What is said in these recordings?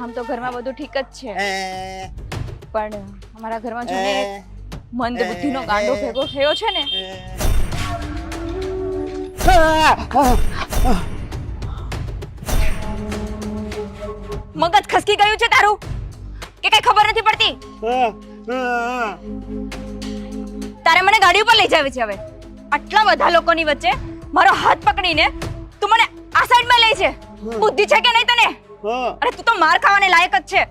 આમ તો ઘરમાં બધું ઠીક જ છે. પણ અમારા ઘરમાં જો ને મંદ બુદ્ધિનો ગાંડો ભેગો થયો છે ને. મગજ ખસકી ગયું છે તારું? કે કઈ ખબર નથી પડતી. તારે મને ગાડી ઉપર લઈ જાવી છે હવે. આટલા બધા લોકોની વચ્ચે મારો હાથ પકડીને તું મને આ સાઈડમાં લઈ છે બુદ્ધિ છે કે નહીં તને? અરે તું તો માર ખાવાને લાયક જ છે.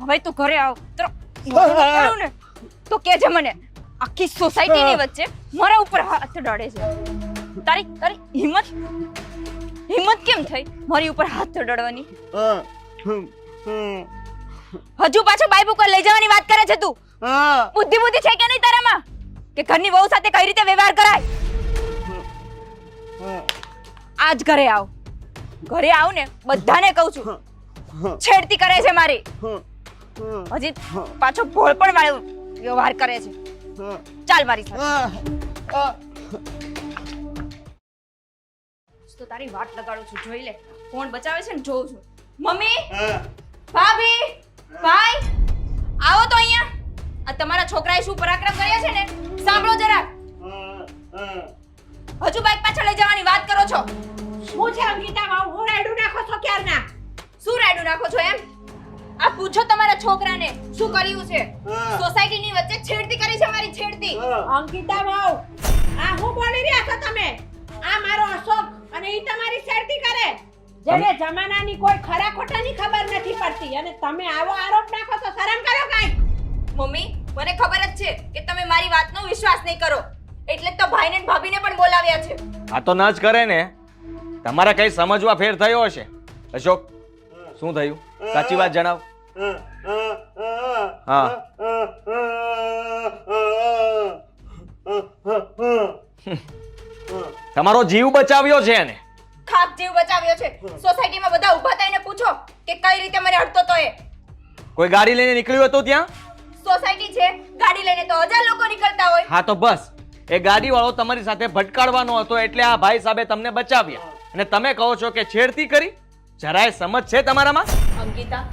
હવે તું ઘરે આવ. તો ને. તો કેજે મને આખી સોસાયટીની વચ્ચે મારા ઉપર હાથ ડળે છે. તારી તારી હિંમત હિંમત કેમ થઈ? મારી ઉપર હાથ ડળવાની. હજુ પાછો બાઈક ઉપર લઈ જવાની વાત કરે છે તું. બુદ્ધિ બુદ્ધિ છે કે નહીં તારામાં? કે ઘરની વહુ સાથે કઈ રીતે વ્યવહાર કરાય. આજ ઘરે આવ. ઘરે આવ ને બધાને કહું છું. છેડતી કરે છે મારી. હજી પાછો ભોળ પણ વાળો વ્યવહાર કરે છે. ચાલ મારી સાથે. તો તારી વાટ લગાડું છું, જોઈ લે. કોણ બચાવે છે ને જોઉં છું. મમ્મી? ભાભી? ભાઈ? આવો તો અહીંયા. આ તમારા છોકરાએ શું પરાક્રમ કર્યા છે ને? સાંભળો આ. હજુ બાઈક પાછળ લઈ જવાની વાત કરો છો? શું છે અંકિતા વાવ હું રાયડું નાખો છો ક્યારના? શું રાયડું નાખો છો એમ? આ પૂછો તમારા છોકરાને શું કર્યું છે? સોસાયટીની વચ્ચે છેડતી કરી છે મારી છેડતી. અંકિતા વાવ આ હું બોલી રહ્યા છો તમે? આ મારો અશોક અને ઈ તમારી છેડતી કરે. જેને જમાનાની કોઈ ખરા ખોટાની ખબર નથી પડતી. અને તમે આવો આરોપ નાખો તો શરમ કરો કાઈ. મમ્મી મને ખબર જ છે કે તમે મારી વાતનો વિશ્વાસ નહીં કરો. એટલે જ તો ભાઈને ને ભાભીને પણ બોલાવ્યા છે. આ તો ના જ કરે ને. તમારા કઈ સમજવા ફેર થયો હશે? અશોક શું થયું? સાચી વાત જણાવ. હા. તમારો જીવ બચાવ્યો છે એને? ખાપ જીવ બચાવ્યો છે. સોસાયટીમાં બધા ઊભા થઈને પૂછો કે કઈ રીતે મને અડતો તો એ. કોઈ ગાડી લઈને નીકળ્યું હતું ત્યાં? સોસાયટી છે. ગાડી લઈને તો હજાર લોકો નીકળતા હોય. હા તો બસ. એ ગાડી વાળો તમારી સાથે ભટકાડવાનો હતો એટલે આ ભાઈ સાહેબે તમને બચાવ્યા. અને તમે કહો છો કે છેડતી કરી? જરાય સમજ છે તમારામાં? અંકિતા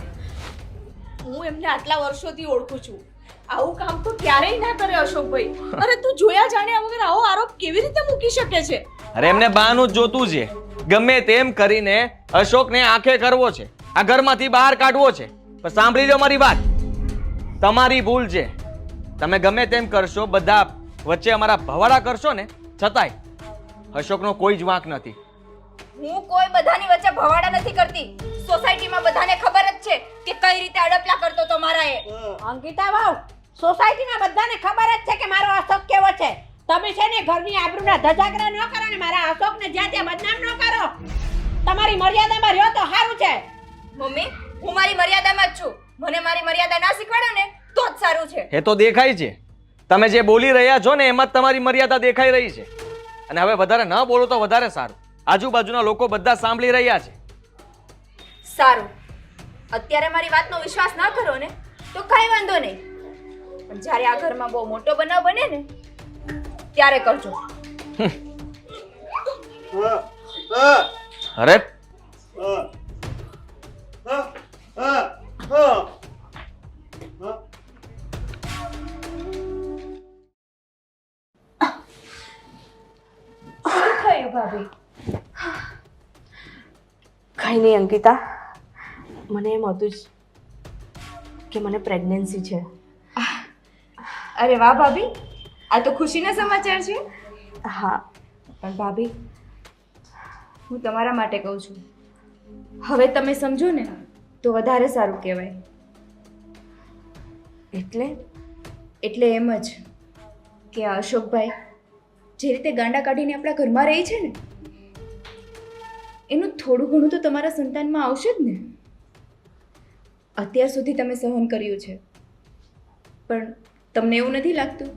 હું એમને આટલા વર્ષોથી ઓળખું છું. આવું કામ તો ક્યારેય ના કરે અશોકભાઈ. અરે તું જોયા જાણ્યા વગર આવો આરોપ કેવી રીતે મૂકી શકે છે? અરે એમને બાનું જ જોતું છે. ગમે તેમ કરીને અશોકને આંખે કરવો છે. આ ઘરમાંથી બહાર કાઢવો છે. પણ સાંભળી લો મારી વાત. તમારી ભૂલ છે. તમે ગમે તેમ કરશો બધા વચ્ચે અમારા ભવાડા કરશો ને છતાંય અશોકનો કોઈ જ વાંક નથી. હું કોઈ બધાની વચ્ચે ભવાડા નથી કરતી. સોસાયટીમાં બધાને ખબર જ છે કે કઈ રીતે અડપલા કરતો તો મારા એ અંકિતા વાવ સોસાયટીમાં બધાને ખબર જ છે કે મારો અશોક કેવો છે. તમે છે ને ઘરની આબરૂના ધજાગરા ન કરો ને મારા અશોકને જ્યાં ત્યાં બદનામ ન કરો. તમારી મર્યાદામાં રહ્યો તો સારું છે. મમ્મી હું મારી મર્યાદામાં જ છું. મને મારી મર્યાદા ના શીખવાડો ને તો જ સારું છે. એ તો દેખાય છે. તમે જે બોલી રહ્યા છો ને એમાં જ તમારી મર્યાદા દેખાઈ રહી છે. અને હવે વધારે ન બોલો તો વધારે સારું. આજુબાજુના લોકો બધા સાંભળી રહ્યા છે. સારું. અત્યારે મારી વાતનો વિશ્વાસ ના કરો ને તો કાંઈ વાંધો નહીં. પણ જ્યારે આ ઘરમાં બહુ મોટો બનાવ બને ને ત્યારે કરજો. અરે. શું થયું ભાભી? કંઈ નહીં અંકિતા. મને એમ હતું જ કે મને પ્રેગ્નન્સી છે. અરે વાહ ભાભી આ તો ખુશીના સમાચાર છે. હા. પણ ભાભી હું તમારા માટે કહું છું. હવે તમે સમજો ને તો વધારે સારું કહેવાય. એટલે? એટલે એમ જ કે અશોકભાઈ જે રીતે ગાંડા કાઢીને આપણા ઘરમાં રહી છે ને એનું થોડું ઘણું તો તમારા સંતાનમાં આવશે જ ને. અત્યાર સુધી તમે સહન કર્યું છે. પણ તમને એવું નથી લાગતું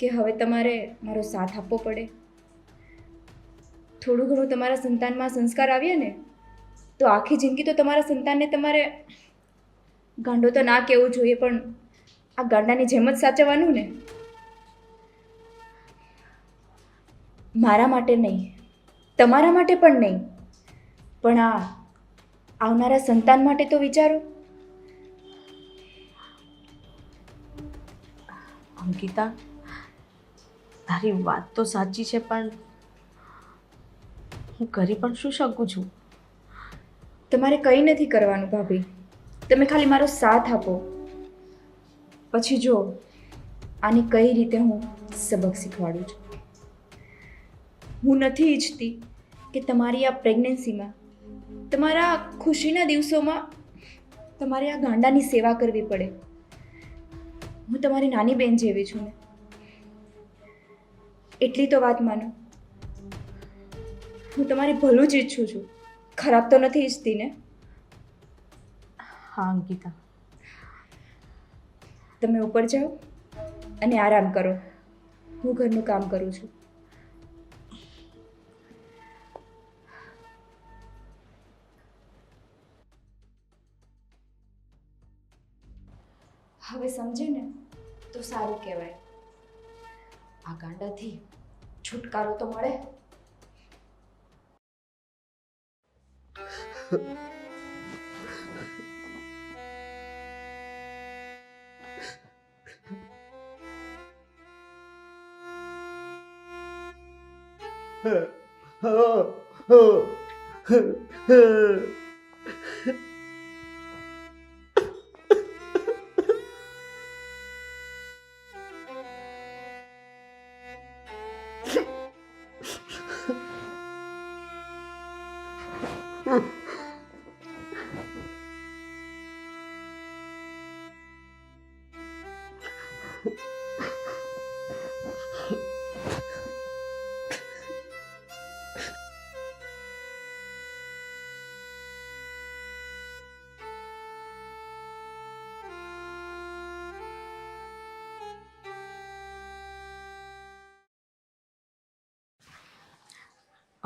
કે હવે તમારે મારો સાથ આપવો પડે? થોડું ઘણું તમારા સંતાનમાં સંસ્કાર આવ્યા ને, તો આખી જિંદગી તો તમારા સંતાનને તમારે ગાંડો તો ના કહેવું જોઈએ, પણ આ ગાંડાની જેમ જ સાચવવાનું ને. મારા માટે નહીં, તમારા માટે પણ નહીં. પણ આ આવનારા સંતાન માટે તો વિચારો. અંકિતા તારી વાત તો સાચી છે પણ હું કરી પણ શું શકું છું? તમારે કંઈ નથી કરવાનું ભાભી. તમે ખાલી મારો સાથ આપો. પછી જો આની કઈ રીતે હું સબક શીખવાડું છું? હું નથી ઈચ્છતી કે તમારી આ પ્રેગ્નન્સીમાં તમારા ખુશીના દિવસોમાં તમારે આ ગાંડાની સેવા કરવી પડે. હું તમારી નાની બહેન જેવી છું ને. એટલી તો વાત માનો. હું તમારી ભલું જ ઈચ્છું છું. ખરાબ તો નથી ઈચ્છતી ને? હા અંકિતા. તમે ઉપર જાઓ અને આરામ કરો. હું ઘરનું કામ કરું છું. હવે સમજે ને તો સારું કહેવાય. આ ગાંડાથી છુટકારો તો મળે.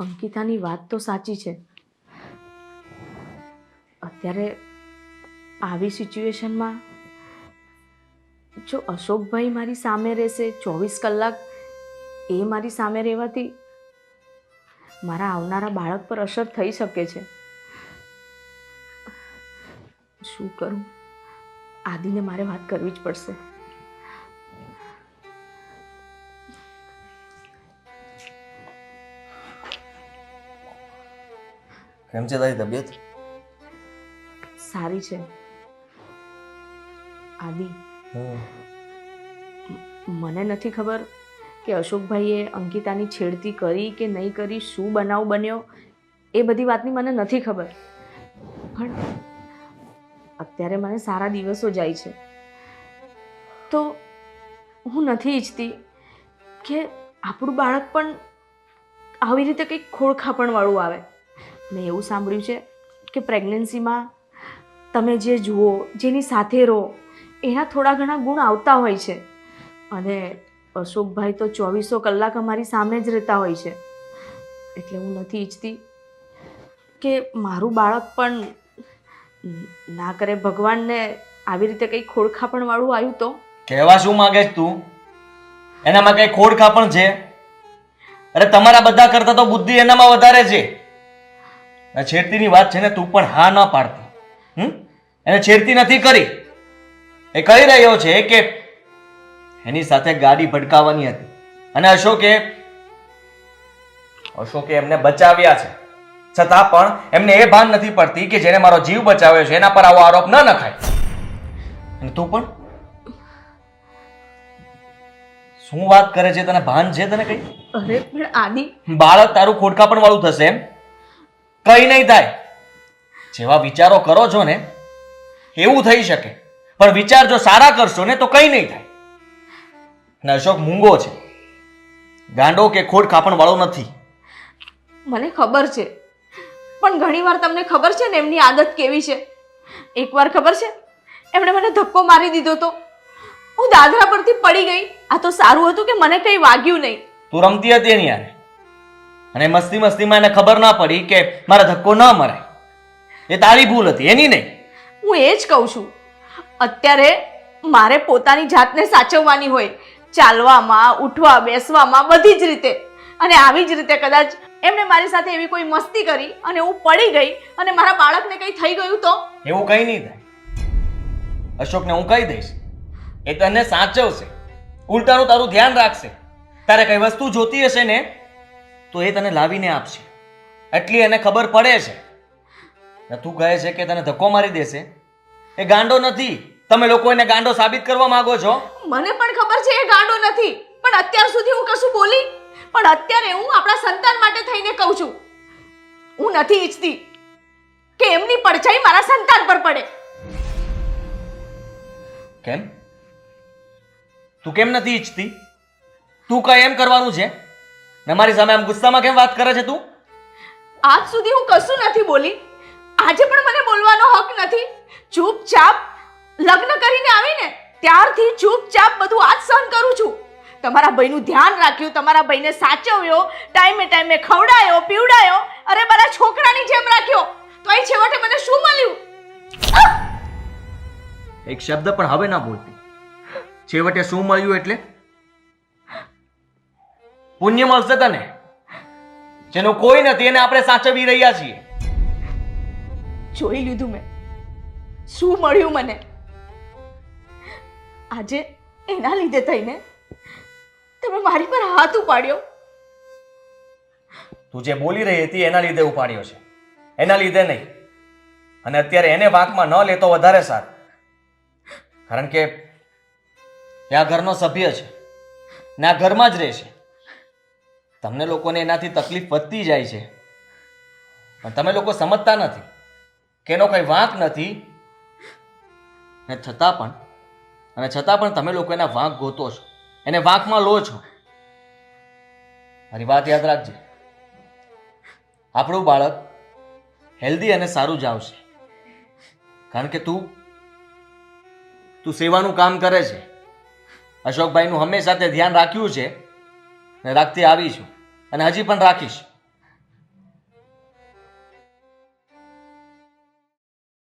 અંકિતાની વાત તો સાચી છે. અત્યારે આવી સિચ્યુએશનમાં જો અશોકભાઈ મારી સામે રહેશે, ચોવીસ કલાક એ મારી સામે રહેવાથી મારા આવનારા બાળક પર અસર થઈ શકે છે. શું કરું? આદિને મારે વાત કરવી જ પડશે. કેમ છે તારી તબિયત? સારી છે. આદિ મને નથી ખબર કે અશોકભાઈએ અંકિતાની છેડતી કરી કે નહીં કરી શું બનાવ બન્યો એ બધી વાતની મને નથી ખબર. પણ અત્યારે મને સારા દિવસો જાય છે. તો હું નથી ઈચ્છતી કે આપણું બાળક પણ આવી રીતે કંઈક ખોળખાપણવાળું આવે. મેં એવું સાંભળ્યું છે કે પ્રેગ્નન્સીમાં તમે જે જુઓ, જેની સાથે રહો, એના થોડા ઘણા ગુણ આવતા હોય છે. અને અશોકભાઈ તો ચોવીસો કલાક અમારી સામે જ રહેતા હોય છે. એટલે હું નથી ઈચ્છતી કે મારું બાળક પણ ના કરે. ભગવાનને આવી રીતે કંઈ ખોડખાપણવાળું આવ્યું તો? કહેવા શું માંગે તું? એનામાં કંઈ ખોડખાપણ છે? અરે તમારા બધા કરતા તો બુદ્ધિ એનામાં વધારે છે. છેડતીની વાત છે ને તું પણ હા ન પાડતી. હમ? એને છેડતી નથી કરી. એ કહી રહ્યો છે કે એની સાથે ગાડી ભટકાવવાની હતી. અને અશોકે અશોકે એમને બચાવ્યા છે. છતાં પણ એમને એ ભાન નથી પડતી કે જેને મારો જીવ બચાવ્યો છે એના પર આવો આરોપ ન નખાય. અને તું પણ? શું વાત કરે છે? તને ભાન છે તને કઈ? અરે પણ આદિ બાળક તારું ખોટકાપણ વાળું થશે એમ? કઈ નહીં થાય. જેવા વિચારો કરો છો ને એવું થઈ શકે. પણ વિચાર જો સારા કરશો ને તો કઈ નહીં થાય. ને અશોક મૂંગો છે. ગાંડો કે ખોટ ખાપણ વાળો નથી. મને ખબર છે. પણ ઘણીવાર તમને ખબર છે ને એમની આદત કેવી છે? એકવાર ખબર છે? એમણે મને ધક્કો મારી દીધો તો. હું દાદરા પરથી પડી ગઈ. આ તો સારું હતું કે મને કંઈ વાગ્યું નહીં. તું રમતી હતી એની યારે અને મસ્તી મસ્તીમાં એને ખબર ના પડી કે મારા ધક્કો ન મરાય એ તારી ભૂલ હતી એની નહીં. હું એ જ કહું છું. અત્યારે મારે પોતાની જાતને સાચવવાની હોય. ચાલવામાં ઉઠવા બેસવામાં બધી જ રીતે. અને આવી જ રીતે કદાચ એમને મારી સાથે એવી કોઈ મસ્તી કરી અને હું પડી ગઈ અને મારા બાળકને કંઈ થઈ ગયું તો? એવું કંઈ નહીં થાય. અશોકને હું કહી દઈશ. એ તને સાચવશે. ઉલટાનું તારું ધ્યાન રાખશે. તારે કઈ વસ્તુ જોતી હશે ને તો એ તને લાવીને આપશે. એટલી એને ખબર પડે છે. ને તું કહે છે કે તને ધક્કો મારી દેશે. એ ગાંડો નથી. તમે લોકો એને ગાંડો સાબિત કરવા માંગો છો? મને પણ ખબર છે એ ગાંડો નથી. પણ અત્યાર સુધી હું કશું બોલી? પણ અત્યારે હું આપણા સંતાન માટે થઈને કહું છું. હું નથી ઈચ્છતી કે એમની પડછાઈ મારા સંતાન પર પડે. કેમ? તું કેમ નથી ઈચ્છતી? તું કઈ એમ કરવાનું છે? ને મારી સામે આમ ગુસ્સામાં કેમ વાત કરે છે તું? આજ સુધી હું કશું નથી બોલી. આજે પણ મને બોલવાનો હક નથી. ચૂપચાપ લગ્ન કરીને આવીને ત્યારથી ચૂપચાપ બધું આજ સહન કરું છું. તમારા ભાઈનું ધ્યાન રાખ્યું તમારા ભાઈને સાચવ્યો ટાઈમે ટાઈમે ખવડાયો પીવડાયો અરે મારા છોકરાની જેમ રાખ્યો. તો અહીં છેવટે મને શું મળ્યું? એક શબ્દ પણ હવે ના બોલતી. છેવટે શું મળ્યું એટલે? પુણ્ય મળશે તને. જેનું કોઈ નથી એને આપણે સાચવી રહ્યા છીએ. જોઈ લીધું મેં. શું મળ્યું મને? આજે એના લીધે થઈને તમે મારી પર હાથ ઉપાડ્યો. તું જે બોલી રહી હતી એના લીધે ઉપાડ્યો છે. એના લીધે નહીં. અને અત્યારે એને વાંકમાં ન લેતો વધારે સારું. કારણ કે એ આ ઘરનો સભ્ય છે. ને આ ઘરમાં જ રહે છે. તમને લોકોને એનાથી તકલીફ વધતી જાય છે. પણ તમે લોકો સમજતા નથી. કે એનો કંઈ વાંક નથી. ને છતાં પણ, અને છતાં પણ તમે લોકો એના વાંક ગોતો છો. એને વાંકમાં લો છો. મારી વાત યાદ રાખજે. આપણું બાળક હેલ્ધી અને સારું જ આવશે. કારણ કે તું તું સેવાનું કામ કરે છે. અશોકભાઈનું હંમેશા તે ધ્યાન રાખ્યું છે. ને રાખતી આવી છું. અને હજી પણ રાખીશ.